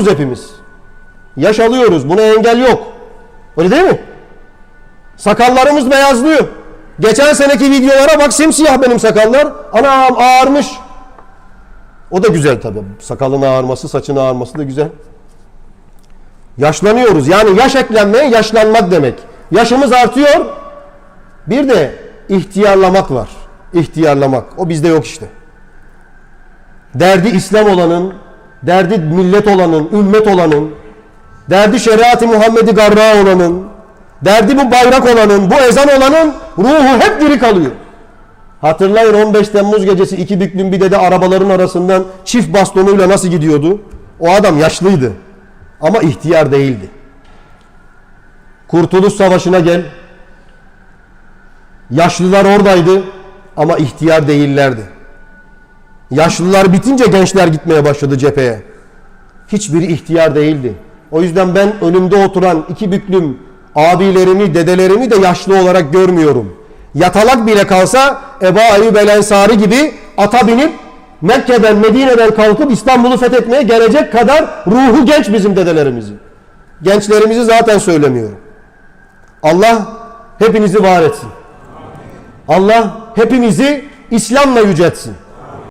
alıyoruz hepimiz. Yaş alıyoruz. Buna engel yok. Öyle değil mi? Sakallarımız beyazlıyor. Geçen seneki videolara bak simsiyah benim sakallar. Anam ağarmış. O da güzel tabii. Sakalın ağarması, saçın ağarması da güzel. Yaşlanıyoruz. Yani yaş eklenmeye yaşlanmak demek. Yaşımız artıyor. Bir de ihtiyarlamak var. İhtiyarlamak. O bizde yok işte. Derdi İslam olanın, derdi millet olanın, ümmet olanın, derdi şeriat-ı Muhammed'i garra olanın, derdi bu bayrak olanın, bu ezan olanın ruhu hep diri kalıyor. Hatırlayın 15 Temmuz gecesi iki büklüm bir dede arabaların arasından çift bastonuyla nasıl gidiyordu? O adam yaşlıydı ama ihtiyar değildi. Kurtuluş Savaşı'na gel. Yaşlılar oradaydı ama ihtiyar değillerdi. Yaşlılar bitince gençler gitmeye başladı cepheye. Hiçbiri ihtiyar değildi. O yüzden ben önümde oturan iki büklüm abilerimi, dedelerimi de yaşlı olarak görmüyorum. Yatalak bile kalsa Ebu Ayyub el Ensari gibi ata binip Mekke'den, Medine'den kalkıp İstanbul'u fethetmeye gelecek kadar ruhu genç bizim dedelerimizin. Gençlerimizi zaten söylemiyorum. Allah hepinizi var etsin. Allah hepimizi İslam'la yüceltsin.